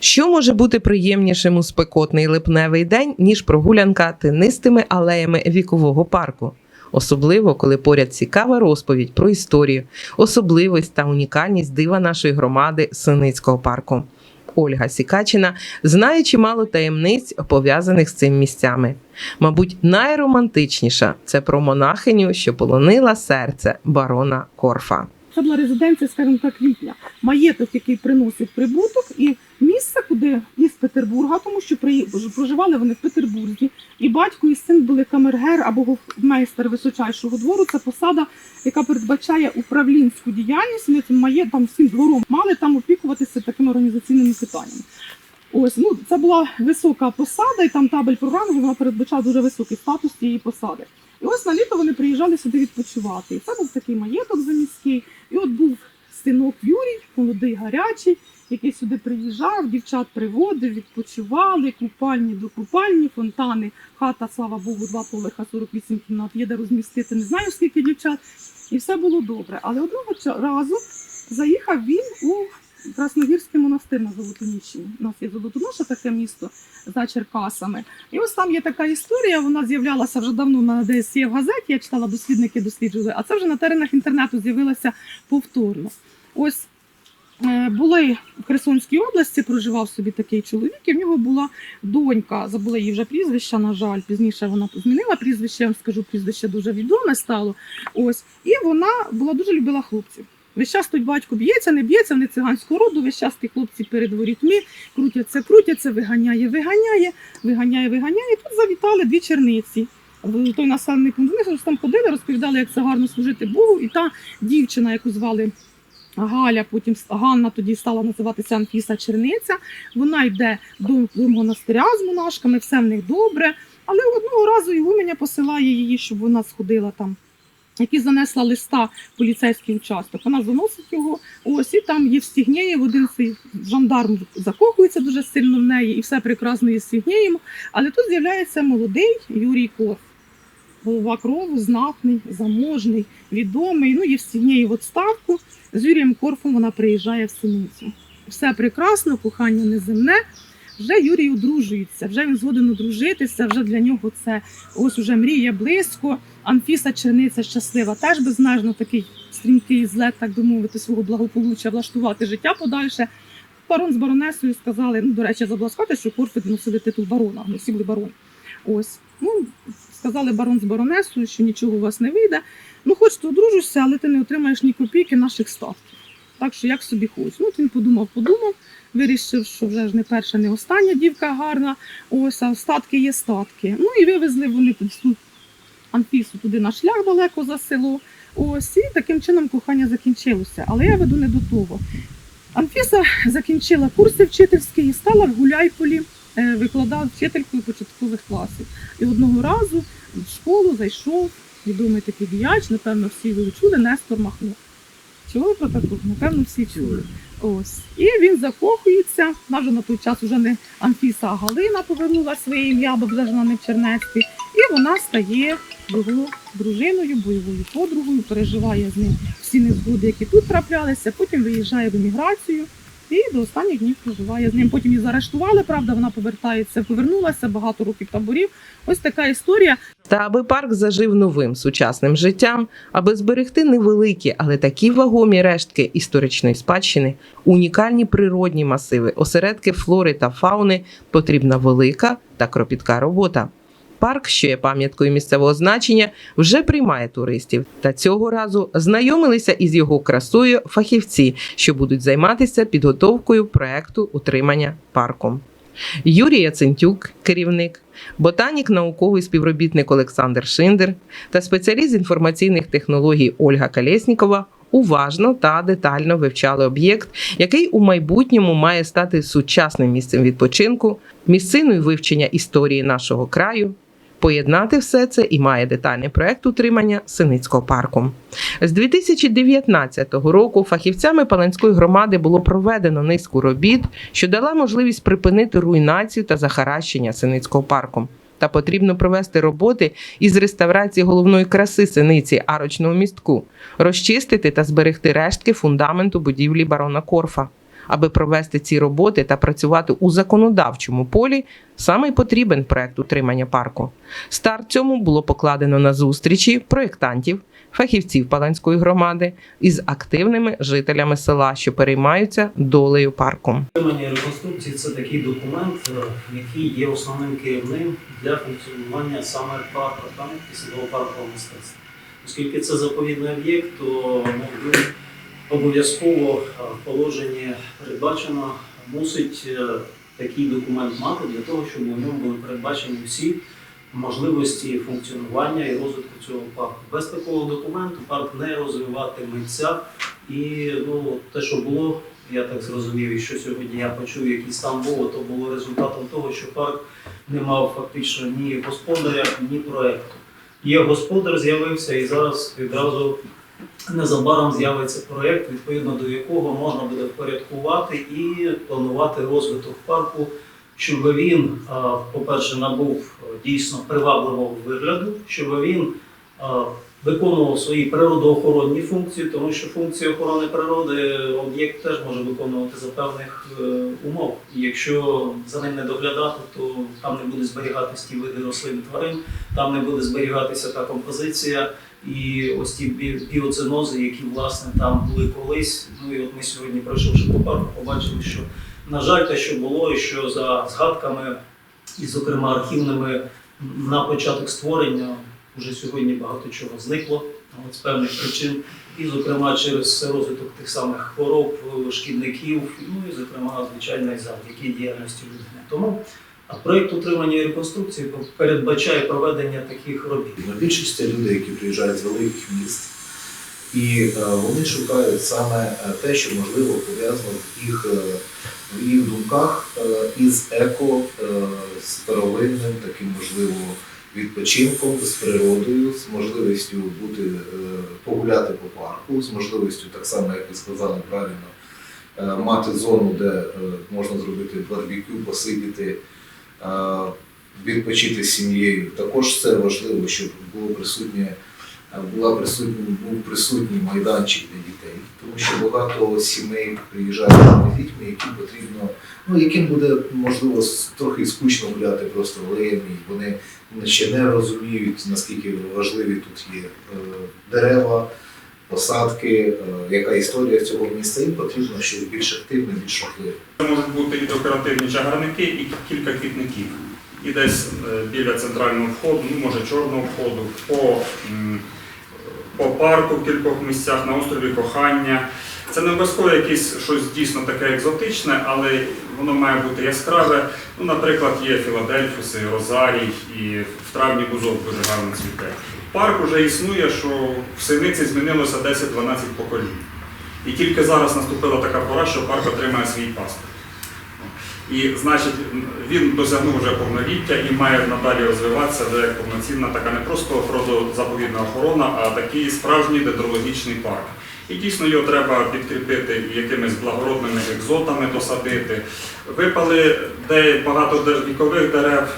Що може бути приємнішим у спекотний липневий день, ніж прогулянка тинистими алеями вікового парку? Особливо, коли поряд цікава розповідь про історію, особливість та унікальність дива нашої громади Синицького парку. Ольга Сікачина знає чимало таємниць, пов'язаних з цим місцями. Мабуть, найромантичніша це про монахиню, що полонила серце барона Корфа. Це була резиденція, скажімо так, квітня. Маєток, який приносить прибуток, і місце, куди із Петербурга, тому що проживали вони в Петербурзі. І батько і син були камергер або гофмейстер височайшого двору. Це посада, яка передбачає управлінську діяльність. Вони цим має там всім двором мали там опікуватися такими організаційними питаннями. Ось ну це була висока посада, і там табель про ранги вона передбачала дуже високий статус цієї посади. І ось на літо вони приїжджали сюди відпочивати. І це був такий маєток заміський. І от був синок Юрій, молодий гарячий, який сюди приїжджав, дівчат приводив, відпочивали, купальні до купальні, фонтани, хата, слава Богу, два поверха, 48 кімнат, є де розмістити, не знаю скільки дівчат. І все було добре. Але одного разу заїхав він у Красногірський монастир на Золотоніщині. У нас є Золотоноша, таке місто за Черкасами. І ось там є така історія, вона з'являлася вже давно на десь є в газеті, я читала, дослідники досліджували, а це вже на теренах інтернету з'явилося повторно. Ось е, були в Херсонській області, проживав собі такий чоловік, і в нього була донька, забула її вже прізвища, на жаль, пізніше вона змінила прізвище, я вам скажу, прізвище дуже відоме стало. Ось, і вона була дуже любила хлопців. Весь час тут батько б'ється, не б'ється, вони циганського роду, весь час ті хлопці перед ворітьми, крутяться, крутяться, виганяє, виганяє, виганяє, виганяє. І тут завітали дві черниці. Той населений пункт. Вони там ходили, розповідали, як це гарно служити Богу. І та дівчина, яку звали Галя, потім Ганна тоді стала називатися Анфіса Черниця. Вона йде до, монастиря з монашками, все в них добре. Але одного разу Ігуменя посилає її, щоб вона сходила там. Які занесла листа поліцейський участок. Вона заносить його. Ось і там Євстігнєєв, один цей жандарм закохується дуже сильно в неї, і все прекрасно Євстігнєєм. Але тут з'являється молодий Юрій Корф. Голова крову, знатний, заможний, відомий. Ну, Євстігнєєв в відставку. З Юрієм Корфом вона приїжджає в Синицю. Все прекрасно, кохання неземне. Вже Юрій одружується, вже він згоден одружитися, вже для нього це ось уже мріє близько. Анфіса Черниця щаслива, теж безмежно такий стрімкий злет, так би мовити, свого благополуччя, влаштувати життя подальше. Барон з баронесою сказали, ну, до речі, забула що Корфи носили титул барона, вони всі були барон. Ось. Ну, сказали барон з баронесою, що нічого у вас не вийде. Ну, хоч ти одружишся, але ти не отримаєш ні копійки наших статків. Так що як собі хоч. Ну, от він подумав, подумав, вирішив, що вже ж не перша, не остання дівка гарна. Ось, а статки є статки. Ну і вивезли вони цю Анфісу туди на шлях далеко за село. Ось, і таким чином кохання закінчилося. Але я веду не до того. Анфіса закінчила курси вчительські і стала в Гуляйполі е, викладав вчителькою початкових класів. І одного разу в школу зайшов відомий такий діяч, напевно, всі його чули, Нестор Махно. Чули про таку? Напевно, всі чули. Ось. І він закохується. Вона вже на той час вже не Анфіса, а Галина повернула своє ім'я, бо вже вона не в Чернецькій. І вона стає його дружиною, бойовою подругою, переживає з ним всі незгоди, які тут траплялися. Потім виїжджає в еміграцію і до останніх днів проживає з ним. Потім її заарештували, правда, вона повертається, повернулася, багато років таборів. Ось така історія. Та аби парк зажив новим сучасним життям, аби зберегти невеликі, але такі вагомі рештки історичної спадщини, унікальні природні масиви, осередки флори та фауни, потрібна велика та кропітка робота. Парк, що є пам'яткою місцевого значення, вже приймає туристів. Та цього разу знайомилися із його красою фахівці, що будуть займатися підготовкою проекту утримання парком. Юрій Яцентюк, керівник, ботанік, науковий співробітник Олександр Шиндер та спеціаліст інформаційних технологій Ольга Калєснікова уважно та детально вивчали об'єкт, який у майбутньому має стати сучасним місцем відпочинку, місциною вивчення історії нашого краю. Поєднати все це і має детальний проект утримання Синицького парку. З 2019 року фахівцями Паланської громади було проведено низку робіт, що дала можливість припинити руйнацію та захаращення Синицького парку. Та потрібно провести роботи із реставрації головної краси синиці арочного містку, розчистити та зберегти рештки фундаменту будівлі барона Корфа. Аби провести ці роботи та працювати у законодавчому полі, саме й потрібен проект утримання парку. Старт цьому було покладено на зустрічі проєктантів, фахівців Паланської громади із активними жителями села, що переймаються долею парку. Утримання реконструкції це такий документ, е, який є основним керівним для функціонування саме парку, пам'ятки садово-паркового мистецтва. Оскільки це заповідний об'єкт, то ну, він обов'язково е, в положенні передбачено, мусить е, такий документ мати для того, щоб у ньому були передбачені всі можливості функціонування і розвитку цього парку. Без такого документу парк не розвиватиметься. І ну, те, що було, я так зрозумів, і що сьогодні я почув, який стан був, то було результатом того, що парк не мав фактично ні господаря, ні проекту. Є господар, з'явився і зараз відразу незабаром з'явиться проект, відповідно до якого можна буде впорядкувати і планувати розвиток парку, щоб він, по-перше, набув дійсно привабливого вигляду, щоб він виконував свої природоохоронні функції, тому що функції охорони природи об'єкт теж може виконувати за певних е, умов. І якщо за ним не доглядати, то там не буде зберігатися ті види рослин тварин, там не буде зберігатися та композиція і ось ті бі- біоцинози, які власне там були колись. Ну і от ми сьогодні, пройшовши по парку, побачили, що на жаль, те, що було, і що за згадками, і, зокрема, архівними на початок створення вже сьогодні багато чого зникло от, з певних причин, і, зокрема, через розвиток тих самих хвороб, шкідників, ну і, зокрема, звичайно, завдяки діяльності людини. Тому а проєкт утримання і реконструкції передбачає проведення таких робіт. На більшість люди, які приїжджають з великих міст, і е, вони шукають саме е, те, що можливо пов'язано в їх, е, в їх думках із еко, з первинним таким можливо відпочинком, з природою, з можливістю бути погуляти по парку, з можливістю, так само, як ви сказали правильно, мати зону, де можна зробити барбекю, посидіти. Відпочити з сім'єю. Також це важливо, щоб було присутнє, була присутня, був присутній майданчик для дітей, тому що багато сімей приїжджають з дітьми, яким потрібно, ну яким буде можливо трохи скучно гуляти просто і вони ще не розуміють, наскільки важливі тут є е, дерева. Посадки, е, яка історія цього міста, їм потрібно щось більш активне, більш рухливе. Можуть бути і декоративні чагарники, і кілька квітників. І десь е, біля центрального входу, ну може чорного входу, по, по парку в кількох місцях, на острові Кохання. Це не обов'язково якесь щось дійсно таке екзотичне, але воно має бути яскраве. Ну, наприклад, є Філадельфуси, Розарій, і в травні бузок дуже гарно цвіте. Парк вже існує, що в синиці змінилося 10-12 поколінь. І тільки зараз наступила така пора, що парк отримає свій паспорт. І значить, він досягнув вже повноліття і має надалі розвиватися як повноцінна така не просто природозаповідна охорона, а такий справжній дендрологічний парк. І дійсно його треба підкріпити якимись благородними екзотами досадити. Випали де багато вікових дерев,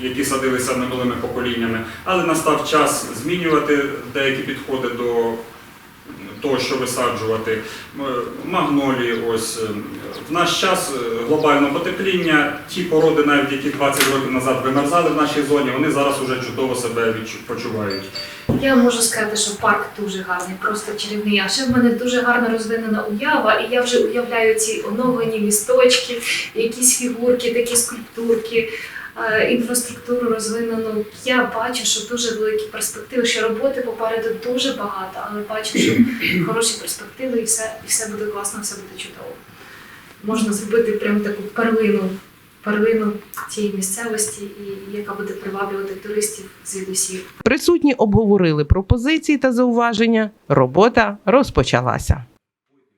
які садилися минулими поколіннями, але настав час змінювати деякі підходи до того, що висаджувати. Магнолії, ось е, в наш час е, глобального потепління, ті породи, навіть які 20 років назад вимерзали в нашій зоні, вони зараз уже чудово себе почувають. Я можу сказати, що парк дуже гарний, просто чарівний. А ще в мене дуже гарно розвинена уява, і я вже уявляю ці оновлені місточки, якісь фігурки, такі скульптурки, е, інфраструктуру розвинену. Я бачу, що дуже великі перспективи, що роботи попереду дуже багато, але бачу, що хороші перспективи і все, і все буде класно, все буде чудово. Можна зробити прям таку перлину, перлину цієї місцевості, і яка буде приваблювати туристів звідусів. Присутні обговорили пропозиції та зауваження. Робота розпочалася.